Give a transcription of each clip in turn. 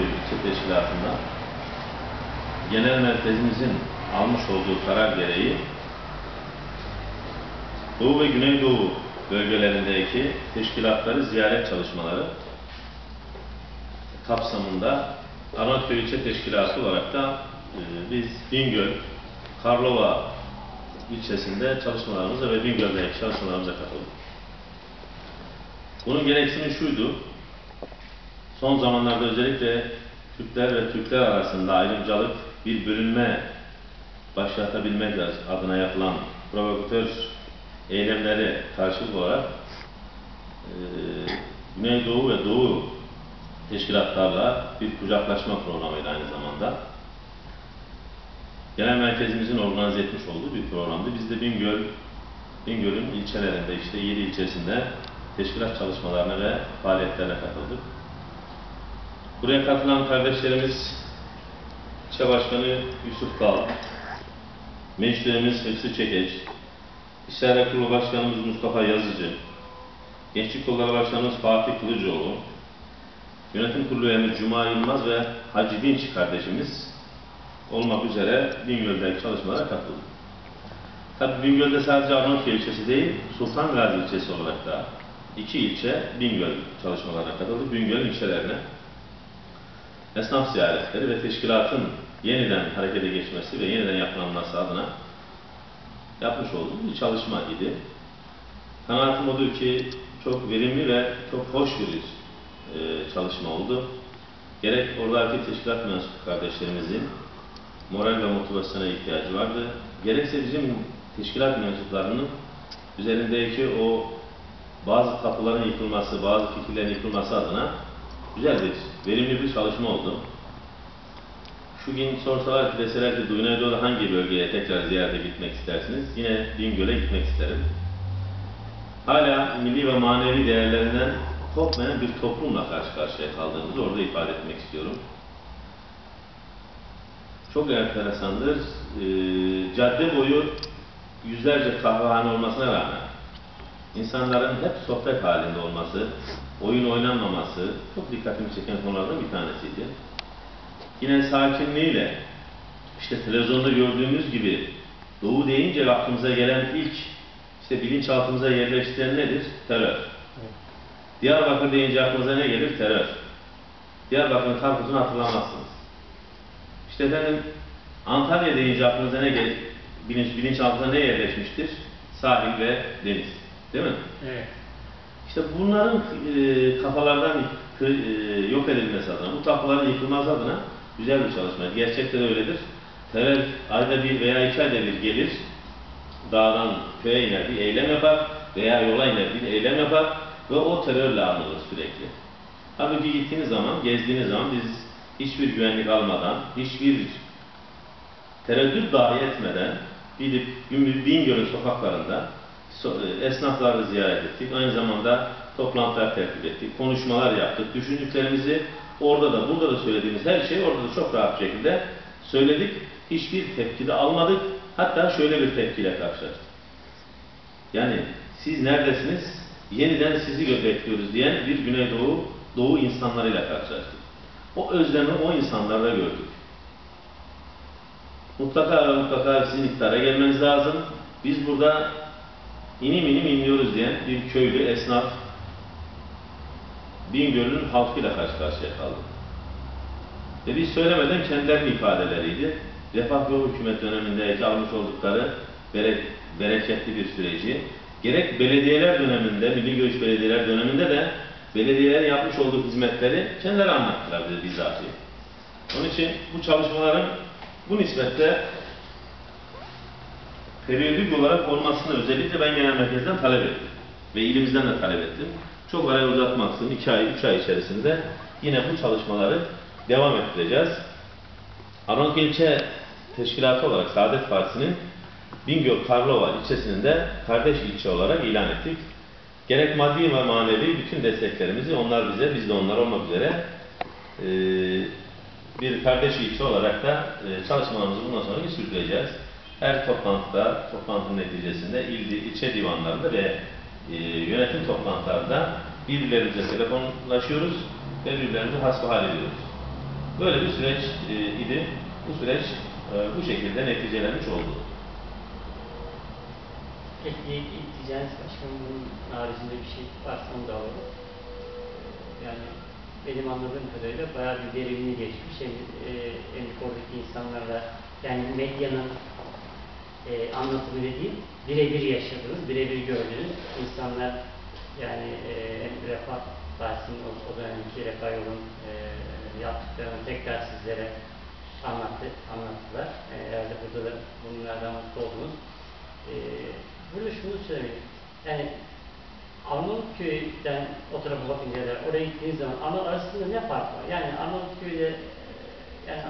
İlçe Teşkilatı'nda genel merkezimizin almış olduğu karar gereği Doğu ve Güneydoğu bölgelerindeki teşkilatları ziyaret çalışmaları kapsamında Arnavutköy İlçe Teşkilatı olarak da e, biz Bingöl, Karlova ilçesinde çalışmalarımıza ve Bingöl'deki çalışmalarımıza katıldık. Bunun gereksimi şuydu, son zamanlarda özellikle Türkler ve Türkler arasında ayrımcılık, bir bölünme başlatabilmek adına yapılan provokatör eylemleri karşılık olarak e, Güneydoğu ve Doğu teşkilatlarla bir kucaklaşma programıydı aynı zamanda. Genel merkezimizin organize etmiş olduğu bir programdı. Biz de Bingöl, Bingöl'ün ilçelerinde işte 7 ilçesinde teşkilat çalışmalarına ve faaliyetlerine katıldık. Buraya katılan kardeşlerimiz İlçe Başkanı Yusuf Kal, Meclislerimiz Hepsi Çekeç, İşler Kurulu Başkanımız Mustafa Yazıcı, Gençlik Kolları Başkanımız Fatih Kılıcıoğlu, Yönetim Kurulu üyemiz Cuma Yılmaz ve Hacı Dinç kardeşimiz olmak üzere Bingöl'deki çalışmalara katıldı. Tabi Bingöl'de sadece Arnavutköy ilçesi değil, Sultan Gazi ilçesi olarak da iki ilçe Bingöl çalışmalarına katıldı. Bingöl ilçelerine esnaf ziyaretleri ve teşkilatın yeniden harekete geçmesi ve yeniden yapılanması adına yapmış olduğum bir çalışma idi. Kanaatim odur ki çok verimli ve çok hoş bir e, çalışma oldu. Gerek oradaki teşkilat mensup kardeşlerimizin moral ve motivasyona ihtiyacı vardı. Gerekse bizim teşkilat mensuplarının üzerindeki o bazı kapıların yıkılması, bazı fikirlerin yıkılması adına güzel bir, verimli bir çalışma oldu. Şu gün sorsalar ki deseler ki Güneydoğu'da hangi bölgeye tekrar ziyarete gitmek istersiniz? Yine Bingöl'e gitmek isterim. Hala milli ve manevi değerlerinden kopmayan bir toplumla karşı karşıya kaldığımızı orada ifade etmek istiyorum. Çok enteresandır. Ee, cadde boyu yüzlerce kahvehane olmasına rağmen insanların hep sohbet halinde olması, oyun oynanmaması çok dikkatimi çeken konulardan bir tanesiydi. Yine sakinliğiyle, işte televizyonda gördüğümüz gibi Doğu deyince aklımıza gelen ilk işte bilinçaltımıza yerleştiren nedir? Terör. Diyarbakır deyince aklınıza ne gelir? Terör. Diyarbakır'ın karpuzunu hatırlamazsınız. İşte efendim Antalya deyince aklınıza ne gelir? Bilinç, bilinçaltına ne yerleşmiştir? Sahil ve deniz. Değil mi? Evet. İşte bunların e, kafalardan e, yok edilmesi adına, bu kapıların yıkılmaz adına güzel bir çalışma. Gerçekten öyledir. Terör ayda bir veya iki ayda bir gelir, dağdan köye iner bir eylem yapar veya yola iner bir eylem yapar ve o terörle anılır sürekli. Halbuki gittiğiniz zaman, gezdiğiniz zaman biz hiçbir güvenlik almadan, hiçbir tereddüt dahi etmeden gidip Bingöl'ün sokaklarında so- esnafları ziyaret ettik. Aynı zamanda toplantılar tertip ettik, konuşmalar yaptık, düşündüklerimizi orada da burada da söylediğimiz her şeyi orada da çok rahat şekilde söyledik. Hiçbir tepki de almadık. Hatta şöyle bir tepkiyle karşılaştık. Yani siz neredesiniz? Yeniden sizi bekliyoruz diyen bir Güneydoğu Doğu insanlarıyla karşılaştık. O özlemi o insanlarda gördük. Mutlaka mutlaka sizin iktidara gelmeniz lazım. Biz burada inim inim inliyoruz diyen bir köylü, esnaf, Bingöl'ün halkıyla karşı karşıya kaldı. Ve biz söylemeden kendilerinin ifadeleriydi. Refah ve hükümet dönemindeki almış oldukları bere, bereketli bir süreci, gerek belediyeler döneminde, Milli Görüş Belediyeler döneminde de belediyelerin yapmış olduğu hizmetleri kendileri anlattılar bize bizzat. Onun için bu çalışmaların bu nispetle periyodik olarak olmasını özellikle ben genel merkezden talep ettim. Ve ilimizden de talep ettim. Çok araya uzatmaksızın 2 ay, 3 ay içerisinde yine bu çalışmaları devam ettireceğiz. Arnavut İlçe Teşkilatı olarak Saadet Partisi'nin Bingöl Karlova ilçesinin de kardeş ilçe olarak ilan ettik. Gerek maddi ve manevi bütün desteklerimizi onlar bize, biz de onlar olmak üzere e, bir kardeş ilçe olarak da e, çalışmalarımızı bundan sonra sürdüreceğiz. Her toplantıda, toplantının neticesinde il, ilçe divanlarında ve e, yönetim toplantılarında birbirlerimize telefonlaşıyoruz ve birbirlerimizi hasbihal ediyoruz. Böyle bir süreç e, idi. Bu süreç e, bu şekilde neticelenmiş oldu. Ekleyip diyeceğiniz başkanım bunun haricinde bir şey varsa onu da alalım. Yani benim anladığım kadarıyla bayağı bir verimli geçmiş. Hem, e, hem oradaki insanlarla yani medyanın e, anlatımı dediğim birebir yaşadığınız, birebir gördüğünüz insanlar yani e, Refah Partisi'nin o, o dönemki Refah Yol'un e, yaptıklarını tekrar sizlere anlattı, anlattılar. E, herhalde burada da bunlardan mutlu oldunuz. E, burada şunu söyleyeyim. Yani Arnavutköy'den o tarafa bakınca da oraya gittiğiniz zaman ama arasında ne fark var? Yani Arnavutköy'de e, yani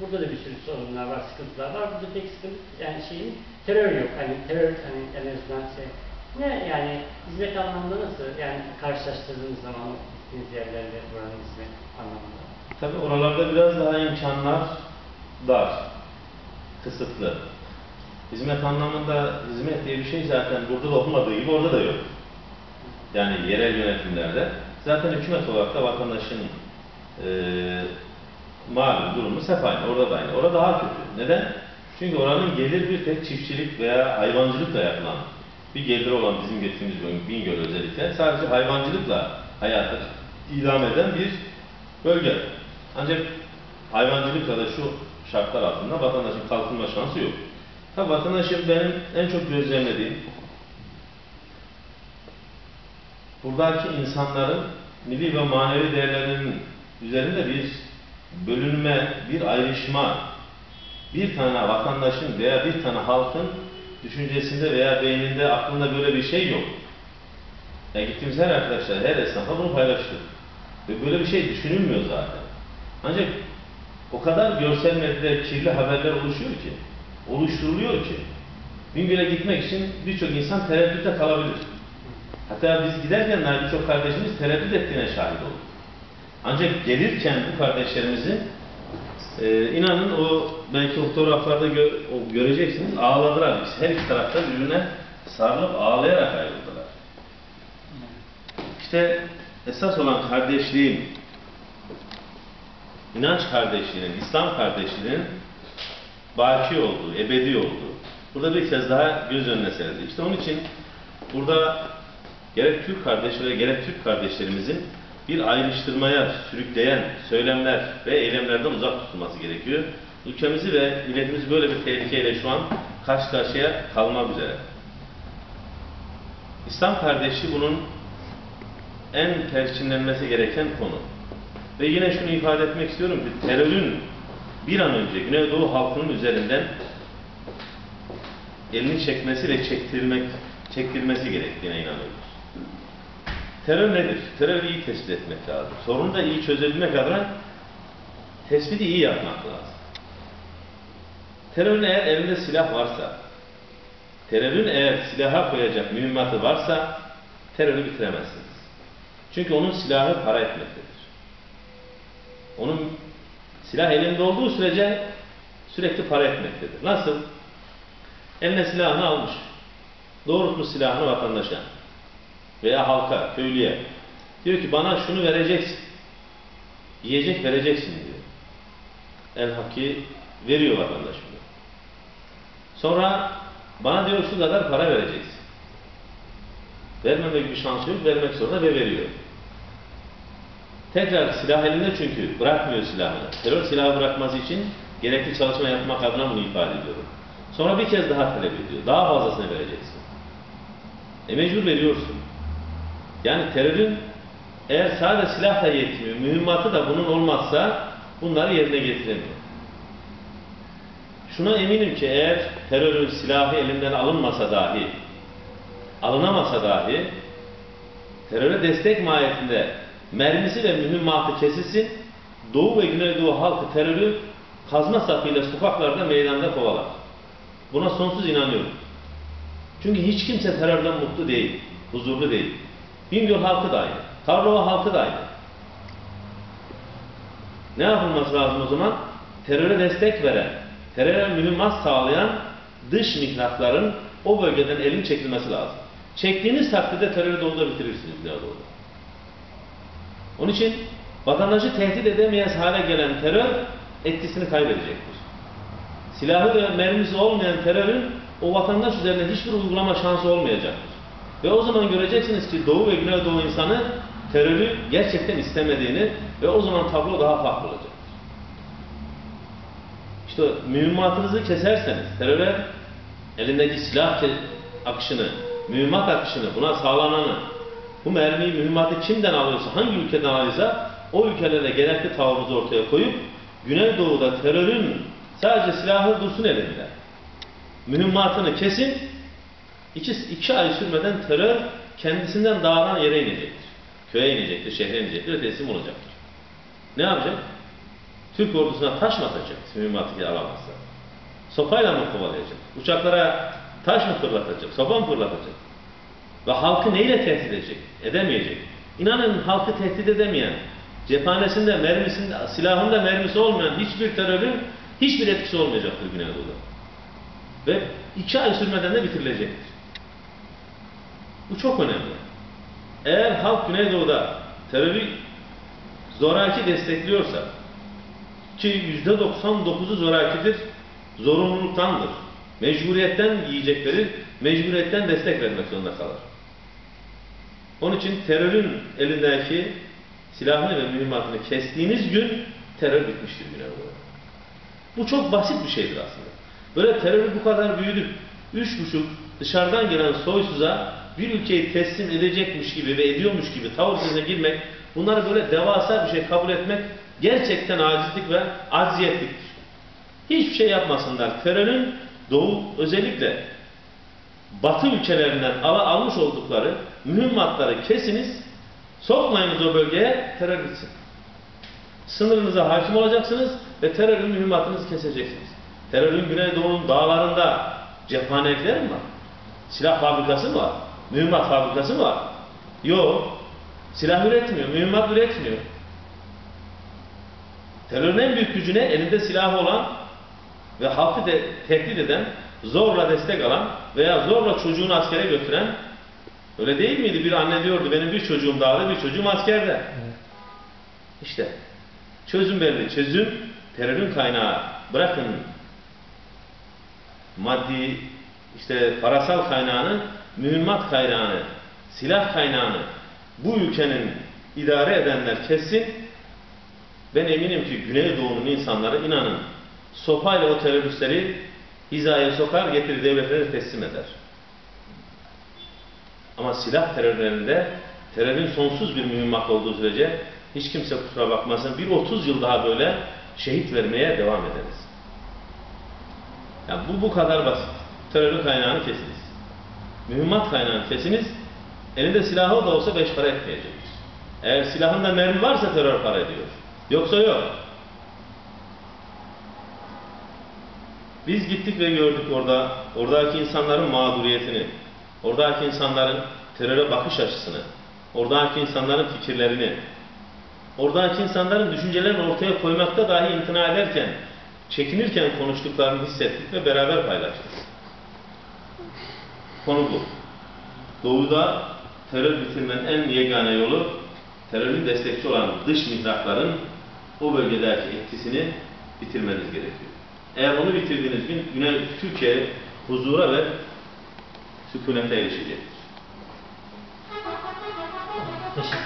burada da bir sürü sorunlar var, sıkıntılar var. Burada tek sıkıntı yani şeyin terör yok. Hani terör hani en azından şey ne yani hizmet anlamında nasıl? Yani karşılaştırdığınız zaman gittiğiniz yerlerle buranın hizmet anlamında. Tabii oralarda biraz daha imkanlar dar, kısıtlı. Hizmet anlamında hizmet diye bir şey zaten burada da olmadığı gibi orada da yok. Yani yerel yönetimlerde. Zaten hükümet olarak da vatandaşın eee malum durumu hep aynı. Orada da aynı. Orada daha kötü. Neden? Çünkü oranın gelir bir tek çiftçilik veya hayvancılıkla yapılan bir geliri olan bizim geçtiğimiz Bingöl özellikle sadece hayvancılıkla hayatı idame eden bir bölge. Ancak hayvancılıkla da şu şartlar altında vatandaşın kalkınma şansı yok. Tabi vatandaşın benim en çok gözlemlediğim buradaki insanların milli ve manevi değerlerinin üzerinde bir bölünme, bir ayrışma, bir tane vatandaşın veya bir tane halkın düşüncesinde veya beyninde, aklında böyle bir şey yok. Ya gittiğimiz her arkadaşlar, her esnafa bunu paylaştık. Ve böyle bir şey düşünülmüyor zaten. Ancak o kadar görsel medyada kirli haberler oluşuyor ki, oluşturuluyor ki, Bingöl'e gitmek için birçok insan tereddütte kalabilir. Hatta biz giderken birçok kardeşimiz tereddüt ettiğine şahit olduk. Ancak gelirken bu kardeşlerimizin e, inanın o belki fotoğraflarda gö o göreceksiniz ağladılar. Her iki tarafta birbirine sarılıp ağlayarak ayrıldılar. İşte esas olan kardeşliğin, inanç kardeşliğinin, İslam kardeşliğinin baki olduğu, ebedi olduğu. Burada bir kez daha göz önüne serildi. İşte onun için burada gerek Türk kardeşleri gerek Türk kardeşlerimizin bir ayrıştırmaya sürükleyen söylemler ve eylemlerden uzak tutulması gerekiyor. Ülkemizi ve milletimizi böyle bir tehlikeyle şu an karşı karşıya kalmak üzere. İslam kardeşliği bunun en perçinlenmesi gereken konu. Ve yine şunu ifade etmek istiyorum ki terörün bir an önce Güneydoğu halkının üzerinden elini çekmesi ve çektirmek, çektirmesi gerektiğine inanıyoruz. Terör nedir? Terörü iyi tespit etmek lazım. Sorunu da iyi çözebilmek adına tespiti iyi yapmak lazım. Terörün eğer elinde silah varsa, terörün eğer silaha koyacak mühimmatı varsa terörü bitiremezsiniz. Çünkü onun silahı para etmektedir. Onun silah elinde olduğu sürece sürekli para etmektedir. Nasıl? Eline silahını almış. Doğrultmuş silahını vatandaşa veya halka, köylüye. Diyor ki bana şunu vereceksin. Yiyecek vereceksin diyor. El Hakki veriyor vatandaş bunu. Sonra bana diyor şu kadar para vereceksin. Vermemek bir şansı yok, vermek zorunda ve veriyor. Tekrar silah elinde çünkü bırakmıyor silahını. Terör silahı bırakması için gerekli çalışma yapmak adına bunu ifade ediyorum. Sonra bir kez daha talep ediyor. Daha fazlasını vereceksin. E mecbur veriyorsun. Yani terörün eğer sadece silahla yetmiyor, mühimmatı da bunun olmazsa bunları yerine getiremiyor. Şuna eminim ki eğer terörün silahı elinden alınmasa dahi, alınamasa dahi teröre destek mahiyetinde mermisi ve mühimmatı kesilsin, Doğu ve Güneydoğu halkı terörü kazma sapıyla sokaklarda, meydanda kovalar. Buna sonsuz inanıyorum. Çünkü hiç kimse terörden mutlu değil, huzurlu değil. Bingöl halkı da aynı. Karlova halkı da aynı. Ne yapılması lazım o zaman? Teröre destek veren, teröre mühimmat sağlayan dış mihrakların o bölgeden elin çekilmesi lazım. Çektiğiniz takdirde terörü doğuda bitirirsiniz Güneydoğu'da. Onun için Vatandaşı tehdit edemeyez hale gelen terör etkisini kaybedecektir. Silahı ve mermisi olmayan terörün o vatandaş üzerinde hiçbir uygulama şansı olmayacaktır. Ve o zaman göreceksiniz ki Doğu ve Güneydoğu insanı terörü gerçekten istemediğini ve o zaman tablo daha farklı olacaktır. İşte mühimmatınızı keserseniz, teröre elindeki silah akışını, mühimmat akışını, buna sağlananı, bu mermiyi, mühimmatı kimden alıyorsa, hangi ülkeden alıyorsa o ülkelere gerekli tavrınızı ortaya koyup Güneydoğu'da terörün sadece silahı dursun elinde. Mühimmatını kesin, iki, iki ay sürmeden terör kendisinden dağdan yere inecektir. Köye inecektir, şehre inecektir ve teslim olacaktır. Ne yapacak? Türk ordusuna taş mı atacak mühimmatı alamazsa? Sopayla mı kovalayacak? Uçaklara taş mı fırlatacak? Sopa mı fırlatacak? Ve halkı neyle tehdit edecek? Edemeyecek. İnanın halkı tehdit edemeyen, cephanesinde, mermisinde, silahında mermisi olmayan hiçbir terörün hiçbir etkisi olmayacaktır Güneydoğu'da. Ve iki ay sürmeden de bitirilecektir. Bu çok önemli. Eğer halk Güneydoğu'da terörü zoraki destekliyorsa ki yüzde 99'u zorakidir, zorunluluktandır. Mecburiyetten yiyecekleri, mecburiyetten destek vermek zorunda kalır. Onun için terörün elindeki silahını ve mühimmatını kestiğiniz gün terör bitmiştir Güneydoğu'da. Bu çok basit bir şeydir aslında. Böyle terörü bu kadar büyüdüp, üç buçuk dışarıdan gelen soysuza bir ülkeyi teslim edecekmiş gibi ve ediyormuş gibi tavır girmek, bunları böyle devasa bir şey kabul etmek gerçekten acizlik ve acziyetliktir. Hiçbir şey yapmasınlar. Terörün doğu özellikle batı ülkelerinden ala almış oldukları mühimmatları kesiniz, sokmayınız o bölgeye, terör bitsin. Sınırınıza hakim olacaksınız ve terörün mühimmatınızı keseceksiniz. Terörün Güneydoğu'nun dağlarında cephanelikler mi var? Silah fabrikası mı var? Mühimmat fabrikası mı var? Yok. Silah üretmiyor, mühimmat üretmiyor. Terörün en büyük gücüne elinde silahı olan ve halkı de, tehdit eden, zorla destek alan veya zorla çocuğunu askere götüren öyle değil miydi? Bir anne diyordu benim bir çocuğum dağda bir çocuğum askerde. İşte çözüm belli. Çözüm terörün kaynağı. Bırakın maddi işte parasal kaynağını, mühimmat kaynağını, silah kaynağını bu ülkenin idare edenler kesin. Ben eminim ki Güneydoğu'nun insanları inanın sopayla o teröristleri hizaya sokar getirir devletlere teslim eder. Ama silah terörlerinde terörün sonsuz bir mühimmat olduğu sürece hiç kimse kusura bakmasın bir 30 yıl daha böyle şehit vermeye devam ederiz. Yani bu bu kadar basit. Terörün kaynağını kesiniz. Mühimmat kaynağını kesiniz. Elinde silahı da olsa beş para etmeyecektir. Eğer silahında mermi varsa terör para ediyor. Yoksa yok. Biz gittik ve gördük orada, oradaki insanların mağduriyetini, oradaki insanların teröre bakış açısını, oradaki insanların fikirlerini, oradaki insanların düşüncelerini ortaya koymakta dahi imtina ederken, çekinirken konuştuklarını hissettik ve beraber paylaştık. Konu bu. Doğuda terör bitirmenin en yegane yolu terörün destekçi olan dış mihrakların o bölgedeki etkisini bitirmeniz gerekiyor. Eğer onu bitirdiğiniz gün Güney Türkiye huzura ve sükunete erişecektir. Teşekkür